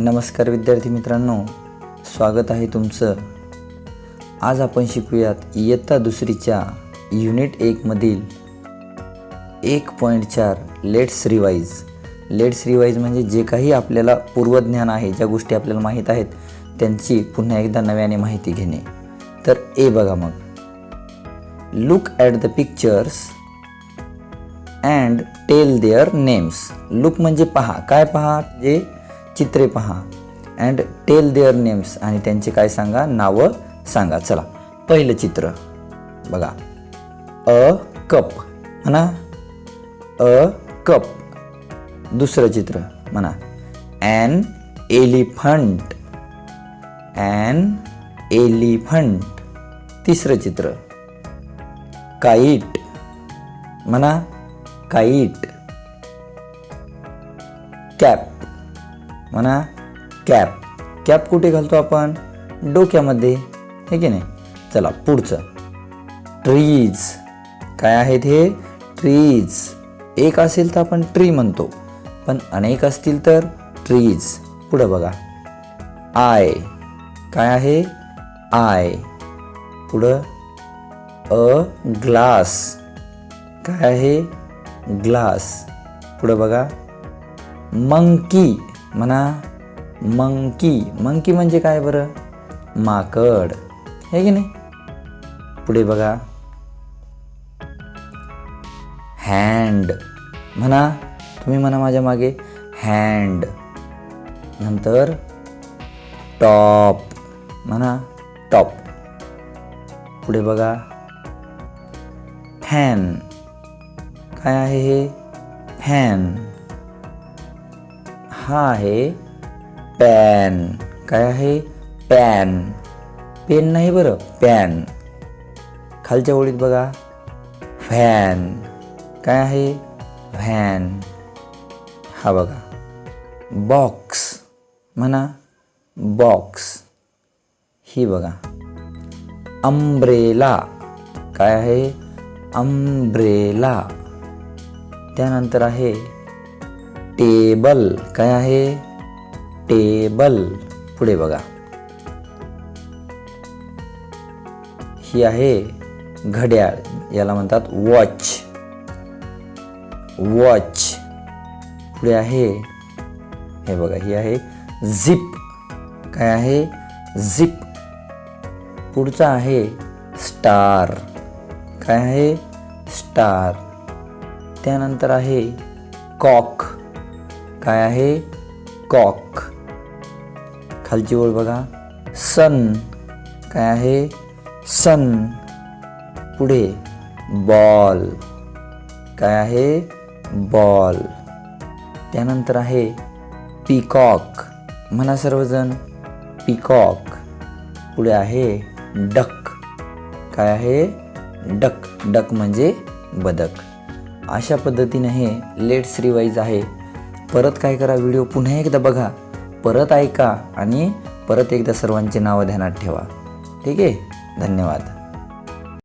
नमस्कार विद्यार्थी मित्रांनो स्वागत आहे तुमचं. आज आपण शिकूयात इयत्ता दुसरीच्या युनिट एकमधील एक पॉईंट चार लेट्स रिवाईज लेट्स रिवाईज म्हणजे जे काही आपल्याला पूर्वज्ञान आहे ज्या गोष्टी आपल्याला माहीत आहेत त्यांची पुन्हा एकदा नव्याने माहिती घेणे. तर ए बघा मग. Look at the pictures and tell their names look म्हणजे पहा. काय पहा? जे चित्रे पहा. अँड टेल देअर नेम्स आणि त्यांचे काय सांगा? नावं सांगा. चला. पहिलं चित्र. बघा. A cup. म्हणा. A cup. दुसरं चित्र. म्हणा. ॲन एलिफंट ॲन एलिफंट तिसरं चित्र. काईट म्हणा. काईट कॅप म्हणा कॅप कॅप कुठे घालतो आपण? डोक्यामध्ये. हे की नाही? चला पुढचं. ट्रीज काय आहेत हे? ट्रीज एक असेल तर आपण ट्री म्हणतो. पण अनेक असतील तर ट्रीज पुढं बघा. आय काय आहे? आय पुढं. अ ग्लास काय आहे? ग्लास पुढं बघा. मंकी म्हणा, मंकी. मंकी म्हणजे काय बरं? माकड. हे की नाही? पुढे बघा. हँड म्हणा, तुम्ही म्हणा माझ्या मागे. हँड नंतर टॉप म्हणा टॉप पुढे बघा. फॅन काय आहे हे? फॅन हा आहे पॅन. काय आहे? पॅन. पेन नाही बरं पॅन. खालच्या ओळीत बघा. फॅन काय आहे? व्हॅन. हा बघा. बॉक्स. म्हणा बॉक्स. ही बघा. अम्ब्रेला काय आहे? अम्ब्रेला त्यानंतर आहे टेबल काय आहे? टेबल. पुढे बघा. ही आहे घड्याळ. याला म्हणतात वॉच. वॉच. पुढे आहे हे बघा ही आहे झिप. काय आहे? झिप. पुढचा आहे स्टार. काय आहे? स्टार. त्यानंतर आहे कॉक. काय आहे? कॉक. खालची ओळ बघा. सन. काय आहे? सन. पुढे. बॉल. काय आहे? बॉल. त्यानंतर आहे पिकॉक. म्हणा सर्वजण. पिकॉक. पुढे आहे डक. काय आहे? डक. डक म्हणजे बदक. अशा पद्धतीने हे लेट्स रिवाईज आहे. परत काय करा व्हिडिओ पुन्हा एकदा बघा. परत ऐका आणि परत एकदा सर्वांची नावं ध्यानात ठेवा. ठीक आहे? धन्यवाद.